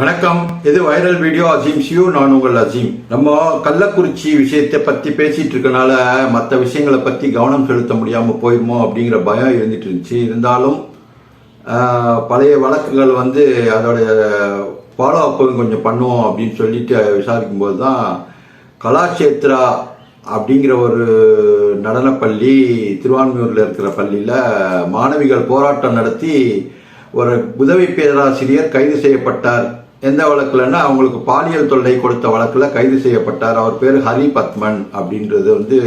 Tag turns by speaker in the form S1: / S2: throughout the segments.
S1: வணக்கம். இது viral video Azeem see you நான் உங்கள் அசீம் நம்ம கள்ளக்குறிச்சி விஷயத்தை பத்தி பேசிட்டு இருக்கனால மற்ற விஷயங்களை பத்தி கவனம் செலுத்த முடியாம போயிருமோ அப்படிங்கிற பயம் இருந்துட்டு இருந்துச்சு. இருந்தாலும் பழைய வழக்குகள் வந்து அதோடைய ஃபாலோ அப் கொஞ்சம் பண்ணுவோம் அப்படின்னு சொல்லிட்டு விசாரிக்கும் போது தான் கலாட்சேத்ரா அப்படிங்கிற ஒரு நடனப்பள்ளி திருவான்மையூரில் இருக்கிற பள்ளியில் மாணவிகள் போராட்டம் நடத்தி ஒரு உதவி பேராசிரியர் கைது செய்யப்பட்டார். எந்த வழக்குலன்னா அவங்களுக்கு பாலியல் தொல்லை கொடுத்த வழக்கில் கைது செய்யப்பட்டார். அவர் பேர் ஹரி பத்மன் அப்படின்றது வந்து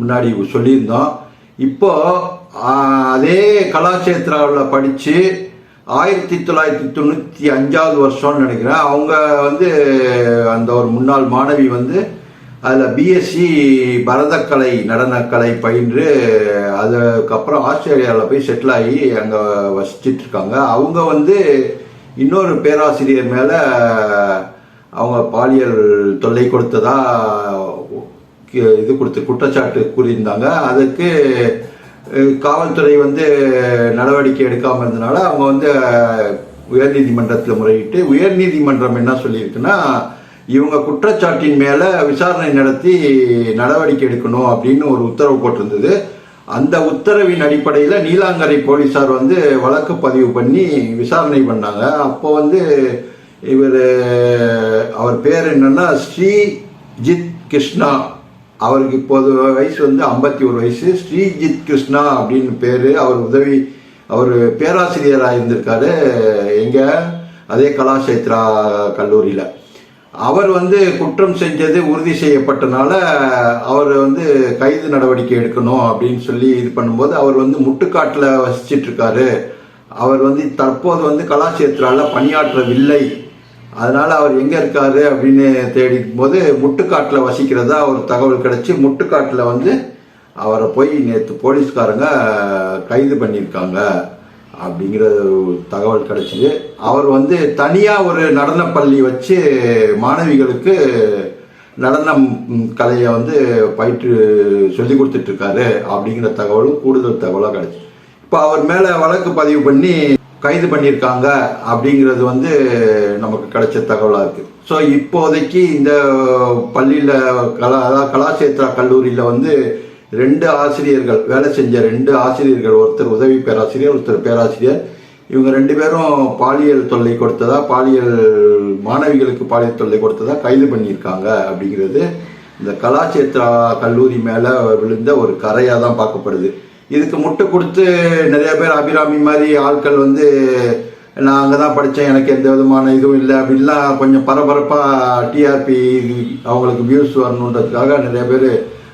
S1: முன்னாடி சொல்லியிருந்தோம். இப்போ அதே கலாச்சேத்ராவில் படித்து ஆயிரத்தி தொள்ளாயிரத்தி தொண்ணூற்றி அஞ்சாவது வருஷம்னு நினைக்கிறேன். அவங்க வந்து அந்த ஒரு முன்னாள் மாணவி வந்து அதில் பிஎஸ்சி பரதக்கலை நடனக்கலை பயின்று அதுக்கப்புறம் ஆஸ்திரேலியாவில் போய் செட்டில் ஆகி அங்கே வசிச்சிட்ருக்காங்க அவங்க வந்து இன்னொரு பேராசிரியர் மேலே அவங்க பாலியல் தொல்லை கொடுத்ததா இது கொடுத்து குற்றச்சாட்டு கூறியிருந்தாங்க. அதுக்கு காவல்துறை வந்து நடவடிக்கை எடுக்காமல் இருந்தனால அவங்க வந்து உயர்நீதிமன்றத்தில் முறையிட்டு உயர்நீதிமன்றம் என்ன சொல்லியிருக்குன்னா இவங்க குற்றச்சாட்டின் மேலே விசாரணை நடத்தி நடவடிக்கை எடுக்கணும் அப்படின்னு ஒரு உத்தரவு போட்டிருந்தது. அந்த உத்தரவின் அடிப்படையில் நீலாங்கரை போலீசார் வந்து வழக்கு பதிவு பண்ணி விசாரணை பண்ணாங்க. அப்போ வந்து இவர் அவர் பேர் என்னன்னா ஸ்ரீஜித் கிருஷ்ணா. அவருக்கு இப்போது வயசு வந்து ஐம்பத்தி ஒரு வயசு. ஸ்ரீஜித் கிருஷ்ணா அப்படின்னு பேர். அவர் உதவி அவர் பேராசிரியராக இருந்திருக்காரு. எங்கே? அதே கலாசேத்ரா கல்லூரியில். அவர் வந்து குற்றம் செஞ்சது உறுதி செய்யப்பட்டனால அவர் வந்து கைது நடவடிக்கை எடுக்கணும் அப்படின்னு சொல்லி இது பண்ணும்போது அவர் வந்து முட்டுக்காட்டில் வசிச்சிட்டு இருக்காரு அவர் வந்து தற்போது வந்து கலாச்சேத்ரால பணியாற்றவில்லை. அதனால அவர் எங்க இருக்காரு அப்படின்னு தேடிக்கும் போது முட்டுக்காட்டில் வசிக்கிறதா ஒரு தகவல் கிடைச்சி முட்டுக்காட்டில் வந்து அவரை போய் நேற்று போலீஸ்காரங்க கைது பண்ணியிருக்காங்க. அப்படிங்கிற ஒரு தகவல் கிடைச்சிது. அவர் வந்து தனியாக ஒரு நடனப்பள்ளி வச்சு மாணவிகளுக்கு நடனம் கலையை வந்து பயிற்று சொல்லி கொடுத்துட்ருக்காரு அப்படிங்கிற தகவலும் கூடுதல் தகவலாக கிடைச்சி. இப்போ அவர் மேலே வழக்கு பதிவு பண்ணி கைது பண்ணியிருக்காங்க அப்படிங்கிறது வந்து நமக்கு கிடைச்ச தகவலாக இருக்குது ஸோ இப்போதைக்கு இந்த பள்ளியில் கலா அதாவது கலாச்சேத்ரா கல்லூரியில் வந்து ரெண்டு ஆசிரியர்கள் வேலை செஞ்ச ரெண்டு ஆசிரியர்கள் ஒருத்தர் உதவி பேராசிரியர் ஒருத்தர் பேராசிரியர். இவங்க ரெண்டு பேரும் பாலியல் தொல்லை கொடுத்ததா பாலியல் மாணவிகளுக்கு பாலியல் தொல்லை கொடுத்ததா கைது பண்ணியிருக்காங்க அப்படிங்கிறது இந்த கலாச்சேத்ரா கல்லூரி மேலே விழுந்த ஒரு கரையாக தான் பார்க்கப்படுது. இதுக்கு முட்டை கொடுத்து நிறைய பேர் அபிராமி மாதிரி ஆட்கள் வந்து நான் அங்கே தான் படித்தேன் எனக்கு எந்த விதமான இதுவும் இல்லை அப்படின்லாம் கொஞ்சம் பரபரப்பாக டிஆர்பி அவங்களுக்கு வியூஸ் வரணுன்றதுக்காக நிறைய பேர்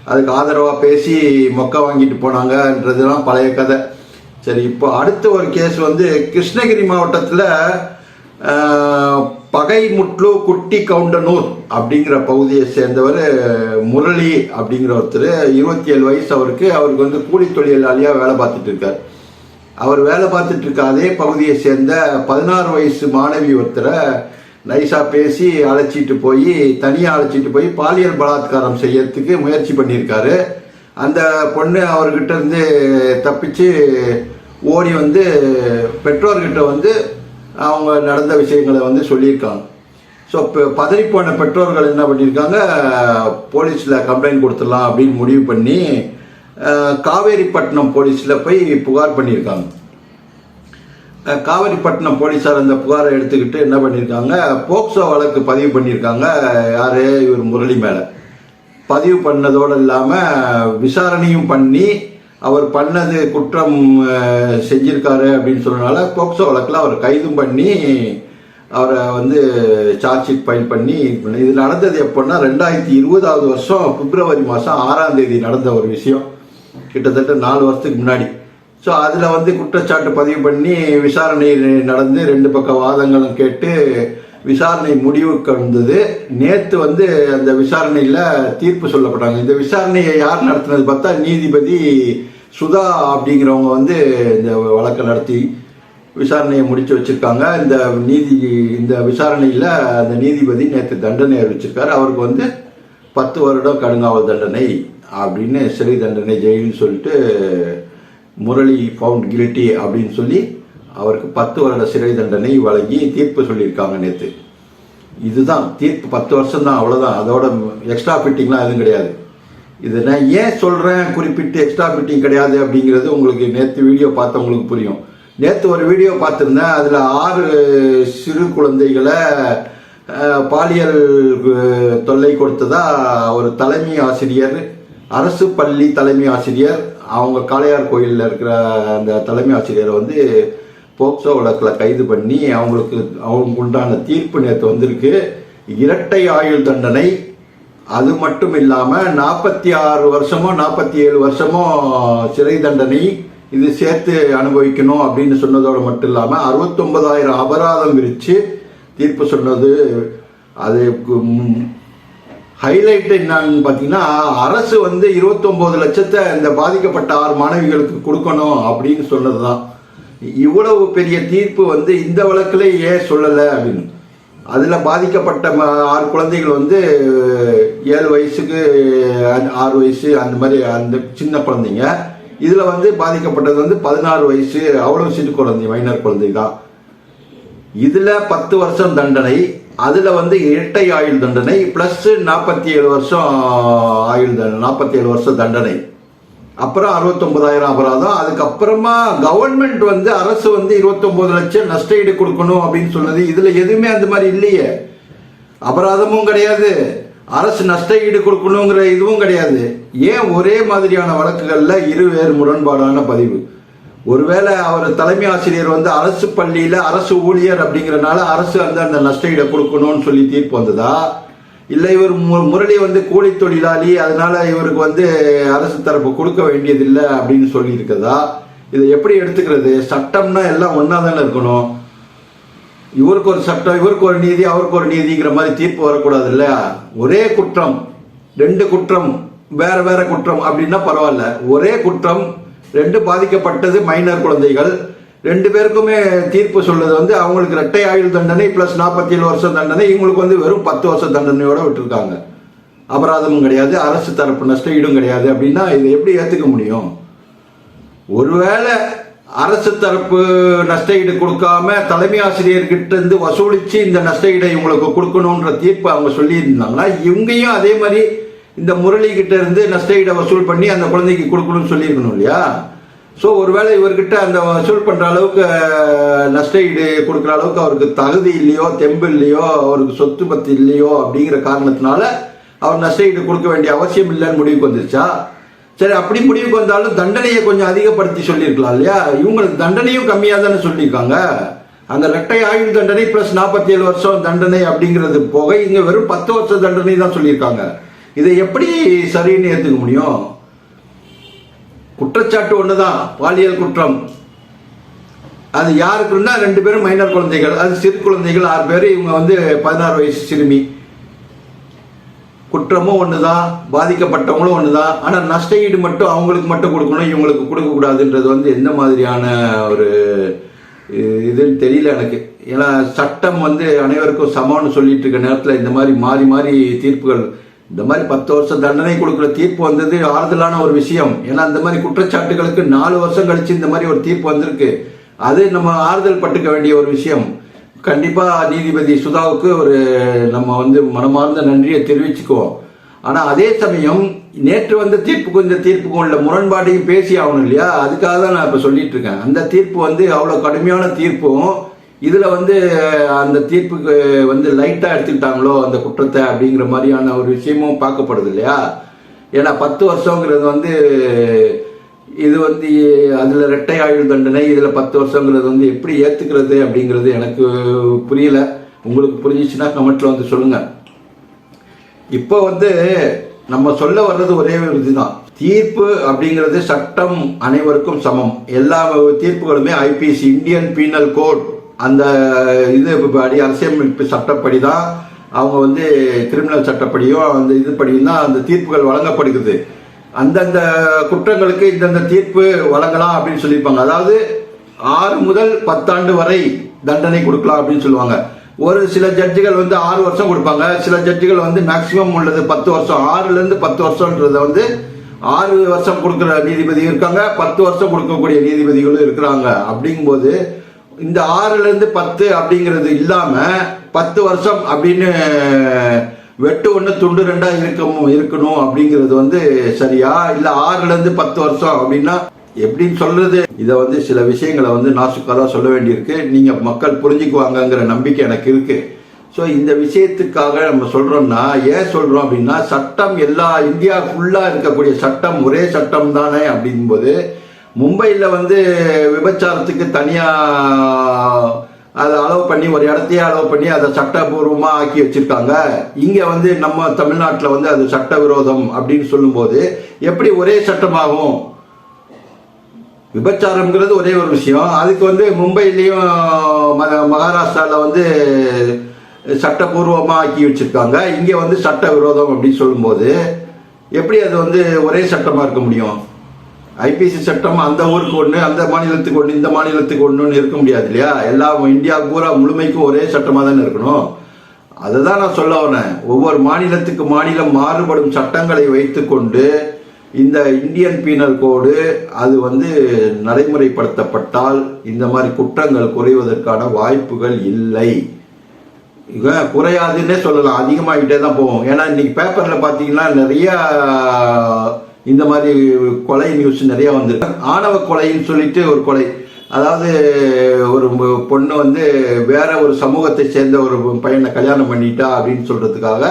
S1: அதுக்கு ஆதரவாக பேசி மொக்க வாங்கிட்டு போனாங்கன்றதுலாம் பழைய கதை. சரி இப்போ அடுத்த ஒரு கேஸ் வந்து கிருஷ்ணகிரி மாவட்டத்தில் பகைமுட்லு குட்டி கவுண்டனூர் அப்படிங்கிற பகுதியை சேர்ந்தவர் முரளி அப்படிங்கிற ஒருத்தர் இருபத்தி ஏழு வயசு அவருக்கு அவருக்கு வந்து கூலி தொழிலாளியாக வேலை பார்த்துட்டு இருக்கார். அவர் வேலை பார்த்துட்டு இருக்க அதே பகுதியை சேர்ந்த பதினாறு வயசு மாணவி ஒருத்தரை நைஸாக பேசி அழைச்சிட்டு போய் தனியாக அழைச்சிட்டு போய் பாலியல் பலாத்காரம் செய்யறதுக்கு முயற்சி பண்ணியிருக்காரு. அந்த பொண்ணு அவர்கிட்ட இருந்து தப்பிச்சு ஓடி வந்து பெற்றோர்கிட்ட வந்து அவங்க நடந்த விஷயங்களை வந்து சொல்லியிருக்காங்க. ஸோ இப்போ பதறிப்போன பெற்றோர்கள் என்ன பண்ணியிருக்காங்க? போலீஸில் கம்ப்ளைண்ட் கொடுத்துடலாம் அப்படின்னு முடிவு பண்ணி காவேரிப்பட்டினம் போலீஸில் போய் புகார் பண்ணியிருக்காங்க. காவேரிப்பட்டினம் போலீஸார் அந்த புகாரை எடுத்துக்கிட்டு என்ன பண்ணியிருக்காங்க? போக்சோ வழக்கு பதிவு பண்ணியிருக்காங்க. யார்? இவர் முரளி மேலே. பதிவு பண்ணதோடு இல்லாமல் விசாரணையும் பண்ணி அவர் பண்ணது குற்றம் செஞ்சிருக்காரு அப்படின்னு சொன்னனால போக்சோ வழக்கில் அவர் கைதும் பண்ணி அவரை வந்து சார்ஜ் ஷீட் ஃபைல் பண்ணி இது பண்ணி- இது நடந்தது எப்போன்னா ரெண்டாயிரத்தி இருபதாவது வருஷம் பிப்ரவரி மாதம் ஆறாம் தேதி நடந்த ஒரு விஷயம். கிட்டத்தட்ட நாலு வருஷத்துக்கு முன்னாடி. ஸோ அதில் வந்து குற்றச்சாட்டு பதிவு பண்ணி விசாரணை நடந்து ரெண்டு பக்க வாதங்களும் கேட்டு விசாரணை முடிவுக்கு வந்தது. நேற்று வந்து அந்த விசாரணையில் தீர்ப்பு சொல்லப்பட்டாங்க. இந்த விசாரணையை யார் நடத்தினது பார்த்தா நீதிபதி சுதா அப்படிங்கிறவங்க வந்து இந்த வழக்கை நடத்தி விசாரணையை முடிச்சு வச்சிருக்காங்க. இந்த நீதி இந்த விசாரணையில் அந்த நீதிபதி நேற்று தண்டனை அறிவிச்சிருக்காரு. அவருக்கு வந்து பத்து வருடம் கடுங்காவல் தண்டனை அப்படின்னு சிறை தண்டனை ஜெயில்னு சொல்லிட்டு முரளி ஃபவுண்ட் கில்ட்டி அப்படின்னு சொல்லி அவருக்கு பத்து வருட சிறை தண்டனை வழங்கி தீர்ப்பு சொல்லியிருக்காங்க நேற்று இதுதான் தீர்ப்பு பத்து வருஷம் தான் அவ்வளோதான் அதோட எக்ஸ்ட்ரா ஃபிட்டிங்லாம் எதுவும் கிடையாது. இது நான் ஏன் சொல்கிறேன் குறிப்பிட்டு எக்ஸ்ட்ரா ஃபிட்டிங் கிடையாது அப்படிங்கிறது உங்களுக்கு நேற்று வீடியோ பார்த்தவங்களுக்கு புரியும். நேற்று ஒரு வீடியோ பார்த்துருந்தேன் அதில் ஆறு சிறு குழந்தைகளை பாலியல் தொல்லை கொடுத்ததா ஒரு தலைமை ஆசிரியர் அரசு பள்ளி தலைமை ஆசிரியர் அவங்க காளையார் கோயிலில் இருக்கிற அந்த தலைமை ஆசிரியரை வந்து போக்சோ வழக்கில் கைது பண்ணி அவங்களுக்கு அவங்களுக்கு உண்டான தீர்ப்பு நேற்று வந்திருக்கு. இரட்டை ஆயுள் தண்டனை அது மட்டும் இல்லாமல் நாற்பத்தி ஆறு வருஷமோ நாற்பத்தி ஏழு வருஷமோ சிறை தண்டனை இது சேர்த்து அனுபவிக்கணும் அப்படின்னு சொன்னதோடு மட்டும் இல்லாமல் அறுபத்தொன்பதாயிரம் அபராதம் விரித்து தீர்ப்பு சொன்னது. அது ஹைலைட் என்னன்னு பார்த்தீங்கன்னா அரசு வந்து 29 லட்சத்தை இந்த பாதிக்கப்பட்ட ஆறு மாணவிகளுக்கு கொடுக்கணும் அப்படின்னு சொன்னது தான் இவ்வளவு பெரிய தீர்ப்பு வந்து இந்த வழக்கில் ஏன் சொல்லலை அப்படின்னு. அதில் பாதிக்கப்பட்ட ம- ஆறு குழந்தைகள் வந்து ஏழு வயசுக்கு ஆறு வயசு அந்த மாதிரி அந்த சின்ன குழந்தைங்க. இதில் வந்து பாதிக்கப்பட்டது வந்து பதினாறு வயசு அவ்வளோ சிறு குழந்தை மைனர் குழந்தை தான் இதில் பத்து வருஷம் தண்டனை. அதுல வந்து இரட்டை ஆயுள் தண்டனை பிளஸ் நாற்பத்தி ஏழு வருஷம் ஆயுள் தண்டனை நாற்பத்தி ஏழு வருஷம் தண்டனை. அப்புறம் அறுபத்தொன்பதாயிரம் அபராதம். அதுக்கப்புறமா கவர்மெண்ட் வந்து அரசு வந்து இருபத்தொன்பது லட்சம் நஷ்டஈடு கொடுக்கணும் அப்படின்னு சொன்னது. இதுல எதுவுமே அந்த மாதிரி இல்லையே. அபராதமும் கிடையாது. அரசு நஷ்டஈடு கொடுக்கணுங்கிற இதுவும் கிடையாது. ஏன் ஒரே மாதிரியான வழக்குகள்ல இருவேறு முரண்பாடான பதிவு? ஒருவேளை அவர் தலைமை ஆசிரியர் வந்து அரசு பள்ளியில அரசு ஊழியர் அப்படிங்கிறனால அரசு வந்து அந்த நஷ்டஈடை கொடுக்கணும்னு சொல்லி தீர்ப்பு வந்ததா? இல்ல இவர் மு- முரளி வந்து கூலி தொழிலாளி அதனால இவருக்கு வந்து அரசு தரப்பு கொடுக்க வேண்டியதில்லை அப்படின்னு சொல்லி இருக்கதா இதை எப்படி எடுத்துக்கிறது? சட்டம்னா எல்லாம் ஒன்னா தானே இருக்கணும். இவருக்கு ஒரு சட்டம் இவருக்கு ஒரு நீதி அவருக்கு ஒரு நீதிங்கிற மாதிரி தீர்ப்பு வரக்கூடாது இல்ல ஒரே குற்றம் ரெண்டு குற்றம் வேற வேற குற்றம் அப்படின்னா பரவாயில்ல. ஒரே குற்றம் ரெண்டு பாதிக்கப்பட்டது மைனர் குழந்தைகள். ரெண்டு பேருக்குமே தீர்ப்பு சொல்றது வந்து அவங்களுக்கு இரட்டை ஆயுள் தண்டனை பிளஸ் நாற்பத்தி ஏழு வருஷம் தண்டனை. இவங்களுக்கு வந்து வெறும் பத்து வருஷம் தண்டனையோட விட்டுருக்காங்க. அபராதமும் கிடையாது அரசு தரப்பு நஷ்ட ஈடும் கிடையாது அப்படின்னா இதை எப்படி ஏத்துக்க முடியும்? ஒருவேளை அரசு தரப்பு நஷ்ட ஈடு கொடுக்காம தலைமை ஆசிரியர்கிட்ட இருந்து வசூலிச்சு இந்த நஷ்ட ஈடை இவங்களுக்கு கொடுக்கணுன்ற தீர்ப்பு அவங்க சொல்லியிருந்தாங்கன்னா இவங்கையும் அதே மாதிரி இந்த முரளி கிட்ட இருந்து நஷ்ட ஈடை வசூல் பண்ணி அந்த குழந்தைக்கு கொடுக்கணும்னு சொல்லியிருக்கணும் இல்லையா? ஸோ ஒருவேளை இவர்கிட்ட அந்த வசூல் பண்ற அளவுக்கு அஹ், நஷ்ட ஈடு கொடுக்குற அளவுக்கு அவருக்கு தகுதி இல்லையோ தெம்பு இல்லையோ அவருக்கு சொத்து பத்து இல்லையோ அப்படிங்கிற காரணத்தினால அவர் நஷ்ட ஈடு கொடுக்க வேண்டிய அவசியம் இல்லைன்னு முடிவுக்கு வந்துருச்சா? சரி அப்படி முடிவுக்கு வந்தாலும் தண்டனையை கொஞ்சம் அதிகப்படுத்தி சொல்லியிருக்கலாம் இல்லையா? இவங்களுக்கு தண்டனையும் கம்மியாக தானே சொல்லியிருக்காங்க. அந்த ரெட்டை ஆயுள் தண்டனை பிளஸ் நாற்பத்தி ஏழு வருஷம் தண்டனை அப்படிங்கிறது போக இங்க வெறும் பத்து வருஷம் தண்டனை தான் சொல்லியிருக்காங்க. இதை எப்படி சரின்னு ஏற்றுக்க முடியும்? குற்றச்சாட்டு ஒன்று தான் பாலியல் குற்றம். அது யாருக்குன்னா ரெண்டு பேரும் மைனர் குழந்தைகள் அது சிறு குழந்தைகள் ஆறு பேர் இவங்க வந்து பதினாறு வயசு சிறுமி. குற்றமும் ஒன்று தான் பாதிக்கப்பட்டவங்களும் ஒன்று தான் ஆனால் நஷ்ட ஈடு மட்டும் அவங்களுக்கு மட்டும் கொடுக்கணும் இவங்களுக்கு கொடுக்கக்கூடாதுன்றது வந்து எந்த மாதிரியான ஒரு இதுன்னு தெரியல எனக்கு. ஏன்னா சட்டம் வந்து அனைவருக்கும் சமம்னு சொல்லிட்டு இருக்க நேரத்தில் இந்த மாதிரி மாறி மாறி தீர்ப்புகள் இந்த மாதிரி பத்து வருஷம் தண்டனை கொடுக்குற தீர்ப்பு வந்தது ஆறுதலான ஒரு விஷயம். ஏன்னா இந்த மாதிரி குற்றச்சாட்டுகளுக்கு நாலு வருஷம் கழிச்சு இந்த மாதிரி ஒரு தீர்ப்பு வந்திருக்கு. அது நம்ம ஆறுதல் பட்டுக்க வேண்டிய ஒரு விஷயம். கண்டிப்பா நீதிபதி சுதாவுக்கு ஒரு நம்ம வந்து மனமார்ந்த நன்றியை தெரிவிச்சுக்குவோம். ஆனா அதே சமயம் நேற்று வந்த தீர்ப்புக்கும் இந்த தீர்ப்புக்கும் உள்ள முரண்பாட்டையும் பேசி ஆகணும் இல்லையா? அதுக்காக தான் நான் இப்ப சொல்லிட்டு இருக்கேன். அந்த தீர்ப்பு வந்து அவ்வளவு கடுமையான தீர்ப்பும் இதில் வந்து அந்த தீர்ப்புக்கு வந்து லைட்டாக எடுத்துக்கிட்டாங்களோ அந்த குற்றத்தை அப்படிங்கிற மாதிரியான ஒரு விஷயமும் பார்க்கப்படுது இல்லையா? ஏன்னா பத்து வருஷங்கிறது வந்து இது வந்து அதில் இரட்டை ஆயுள் தண்டனை இதில் பத்து வருஷங்கிறது வந்து எப்படி ஏற்றுக்கிறது அப்படிங்கிறது எனக்கு புரியல. உங்களுக்கு புரிஞ்சிச்சுன்னா கமெண்ட்ல வந்து சொல்லுங்க. இப்போ வந்து நம்ம சொல்ல வர்றது ஒரே ஒரு இதுதான். தீர்ப்பு அப்படிங்கிறது சட்டம் அனைவருக்கும் சமம். எல்லா தீர்ப்புகளுமே ஐபிசி இந்தியன் பீனல் கோட். அந்த இது படி அரசியலமைப்பு சட்டப்படி தான் அவங்க வந்து கிரிமினல் சட்டப்படியும் அந்த இதுபடியும் தான் அந்த தீர்ப்புகள் வழங்கப்படுகிறது. அந்தந்த குற்றங்களுக்கு இந்தந்த தீர்ப்பு வழங்கலாம் அப்படின்னு சொல்லியிருப்பாங்க. அதாவது ஆறு முதல் பத்தாண்டு வரை தண்டனை கொடுக்கலாம் அப்படின்னு சொல்லுவாங்க. ஒரு சில ஜட்ஜுகள் வந்து ஆறு வருஷம் கொடுப்பாங்க. சில ஜட்ஜுகள் வந்து மேக்சிமம் உள்ளது பத்து வருஷம். ஆறுலேருந்து பத்து வருஷம்ன்றத வந்து ஆறு வருஷம் கொடுக்குற நீதிபதி இருக்காங்க பத்து வருஷம் கொடுக்கக்கூடிய நீதிபதிகளும் இருக்கிறாங்க. அப்படிங்கும்போது இந்த ஆறுலேருந்து பத்து அப்படிங்கிறது இல்லாமல் பத்து வருஷம் அப்படின்னு வெட்டு ஒன்று துண்டு ரெண்டாக இருக்கமும் இருக்கணும் அப்படிங்கிறது வந்து சரியா? இல்லை ஆறுலேருந்து பத்து வருஷம் அப்படின்னா எப்படின்னு சொல்றது? இதை வந்து சில விஷயங்களை வந்து நாசுக்காக சொல்ல வேண்டியிருக்கு. நீங்கள் மக்கள் புரிஞ்சுக்குவாங்கங்கிற நம்பிக்கை எனக்கு இருக்கு. ஸோ இந்த விஷயத்துக்காக நம்ம சொல்கிறோம்னா ஏன் சொல்கிறோம் அப்படின்னா சட்டம் எல்லா இந்தியா ஃபுல்லாக இருக்கக்கூடிய சட்டம் ஒரே சட்டம் தானே அப்படிங்கும்போது மும்பையில் வந்து விபச்சாரத்துக்கு தனியாக அதை அளவு பண்ணி ஒரு இடத்தையே அளவு பண்ணி அதை சட்டபூர்வமாக ஆக்கி வச்சிருக்காங்க. இங்கே வந்து நம்ம தமிழ்நாட்டில் வந்து அது சட்டவிரோதம் அப்படின்னு சொல்லும்போது எப்படி ஒரே சட்டமாகும்? விபச்சாரம்ங்கிறது ஒரே ஒரு விஷயம். அதுக்கு வந்து மும்பையிலையும் மகாராஷ்டிராவில் வந்து சட்டபூர்வமாக ஆக்கி வச்சிருக்காங்க. இங்கே வந்து சட்ட விரோதம் அப்படின்னு சொல்லும்போது எப்படி அது வந்து ஒரே சட்டமாக இருக்க முடியும்? ஐபிசி சட்டம் அந்த ஊருக்கு ஒன்று அந்த மாநிலத்துக்கு ஒன்று இந்த மாநிலத்துக்கு ஒன்றுன்னு இருக்க முடியாது இல்லையா? எல்லா இந்தியா பூரா முழுமைக்கும் ஒரே சட்டமாக தானே இருக்கணும். அதை தான் நான் சொல்ல வரேன் ஒவ்வொரு மாநிலத்துக்கு மாநிலம் மாறுபடும் சட்டங்களை வைத்துக்கொண்டு இந்த இந்தியன் பீனல் கோடு அது வந்து நடைமுறைப்படுத்தப்பட்டால் இந்த மாதிரி குற்றங்கள் குறைவதற்கான வாய்ப்புகள் இல்லை. குறையாதுன்னே சொல்லலாம். அதிகமாகிட்டே தான் போகும். ஏன்னா இன்னைக்கு பேப்பரில் பார்த்தீங்கன்னா நிறைய இந்த மாதிரி கொலை நியூஸ் நிறைய வந்திருக்கு. ஆணவ கொலைன்னு சொல்லிட்டு ஒரு கொலை. அதாவது ஒரு பொண்ணு வந்து வேற ஒரு சமூகத்தை சேர்ந்த ஒரு பையனை கல்யாணம் பண்ணிட்டா அப்படின்னு சொல்றதுக்காக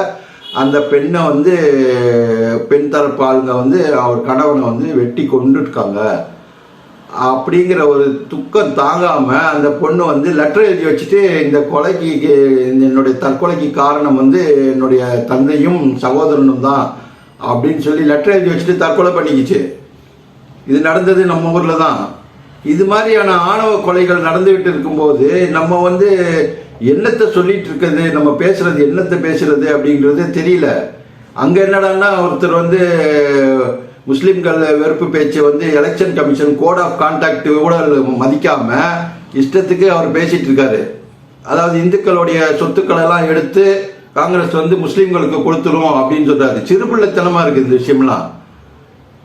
S1: அந்த பெண்ணை வந்து பெண் தரப்பு ஆளுங்க வந்து அவர் கணவனை வந்து வெட்டி கொண்டுருக்காங்க அப்படிங்கிற ஒரு துக்கம் தாங்காம அந்த பொண்ணு வந்து லெட்டர் எழுதி வச்சுட்டு இந்த கொலைக்கு என்னுடைய தற்கொலைக்கு காரணம் வந்து என்னுடைய தந்தையும் சகோதரனும் தான் அப்படின்னு சொல்லி லெட்டர் எழுதி வச்சுட்டு தற்கொலை பண்ணிக்கிச்சு. இது நடந்தது நம்ம ஊரில் தான். இது மாதிரியான ஆணவ கொலைகள் நடந்துகிட்டு இருக்கும்போது நம்ம வந்து என்னத்தை சொல்லிட்டு இருக்கிறது நம்ம பேசுறது என்னத்தை பேசுறது அப்படிங்கிறது தெரியல. அங்க என்னடான்னா ஒருத்தர் வந்து முஸ்லீம்கள் வெறுப்பு பேச்சு வந்து election commission code of contact கூட மதிக்காம இஷ்டத்துக்கு அவர் பேசிட்டு இருக்காரு. அதாவது இந்துக்களுடைய சொத்துக்களை எல்லாம் எடுத்து காங்கிரஸ் வந்து முஸ்லீம்களுக்கு கொடுத்துரும் அப்படின்னு சொல்றாரு. சிறுபிள்ளைத்தனமா இருக்கு இந்த விஷயம்லாம்.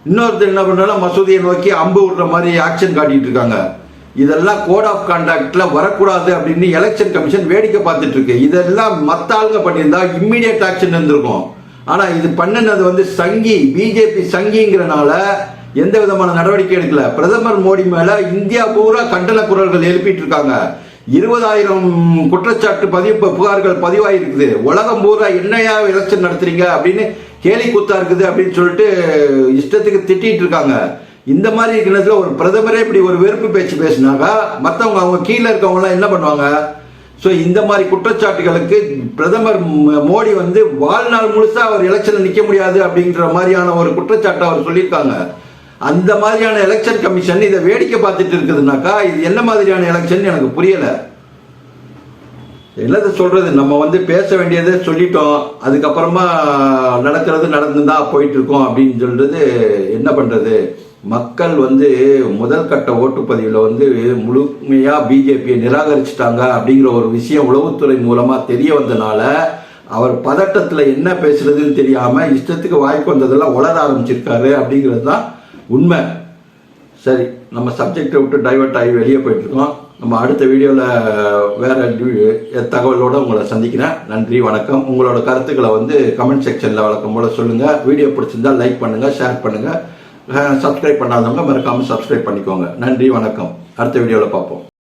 S1: இன்னொருத்தர் என்ன பண்றாங்க மசூதியை நோக்கி அம்பு விடுற மாதிரி ஆக்ஷன் காட்டிட்டு இருக்காங்க. இதெல்லாம் கோட் ஆஃப் கான்டாக்ட்ல வரக்கூடாது அப்படின்னு எலெக்ஷன் கமிஷன் வேடிக்கை பார்த்துட்டு இருக்கு. இதெல்லாம் மத்த ஆளுங்க பண்ணியிருந்தா இம்மிடியட் ஆக்ஷன் இருந்திருக்கும். ஆனா இது பண்ணினது வந்து சங்கி பிஜேபி சங்கிங்கிறனால எந்த விதமான நடவடிக்கை எடுக்கல. பிரதமர் மோடி மேல இந்தியா பூரா கண்டன குரல்கள் எழுப்பிட்டு இருக்காங்க. இருபதாயிரம் குற்றச்சாட்டு பதிவு புகார்கள் பதிவாயிருக்குது. உலகம் பூரா என்னையா எலெக்ஷன் நடத்துறீங்க அப்படின்னு கேலி கூத்தா இருக்குது அப்படின்னு சொல்லிட்டு இஷ்டத்துக்கு திட்டிட்டு இருக்காங்க. இந்த மாதிரி இருக்கிறதுல ஒரு பிரதமரே இப்படி ஒரு வெறுப்பு பேச்சு பேசினாங்க மற்றவங்க அவங்க கீழே இருக்கவங்கலாம் என்ன பண்ணுவாங்க? ஸோ இந்த மாதிரி குற்றச்சாட்டுகளுக்கு பிரதமர் மோடி வந்து வாழ்நாள் முழுசா அவர் எலெக்ஷன்ல நிக்க முடியாது அப்படிங்கிற மாதிரியான ஒரு குற்றச்சாட்டை அவர் சொல்லியிருக்காங்க. அந்த மாதிரியான எலெக்ஷன் கமிஷன் இதை வேடிக்கை பார்த்துட்டு இருக்குதுனாக்கா இது என்ன மாதிரியான எலெக்ஷன் எனக்கு புரியல. என்னது சொல்றது? நம்ம வந்து பேச வேண்டியதை சொல்லிட்டோம். அதுக்கப்புறமா நடக்கிறது நடந்துதான் போயிட்டு இருக்கோம் அப்படின்னு சொல்றது என்ன பண்றது? மக்கள் வந்து முதல் கட்ட ஓட்டுப்பதிவில் வந்து முழுமையா பிஜேபியை நிராகரிச்சிட்டாங்க அப்படிங்கிற ஒரு விஷயம் உளவுத்துறை மூலமா தெரிய வந்தனால அவர் பதட்டத்துல என்ன பேசுறதுன்னு தெரியாம இஷ்டத்துக்கு வாய்க்கு வந்ததெல்லாம் உளர ஆரம்பிச்சிருக்காரு அப்படிங்கிறது தான் உண்மை. சரி நம்ம சப்ஜெக்டை விட்டு டைவெர்ட் ஆகி வெளியே போயிட்டுருக்கோம். நம்ம அடுத்த வீடியோவில் வேறு தகவலோடு உங்களை சந்திக்கிறேன். நன்றி வணக்கம். உங்களோட கருத்துக்களை வந்து கமெண்ட் செக்ஷனில் வழக்கம் போல் சொல்லுங்கள் வீடியோ பிடிச்சிருந்தா லைக் பண்ணுங்கள் ஷேர் பண்ணுங்கள் சப்ஸ்கிரைப் பண்ணாதவங்க மறக்காமல் சப்ஸ்கிரைப் பண்ணிக்கோங்க. நன்றி வணக்கம். அடுத்த வீடியோவில் பார்ப்போம்.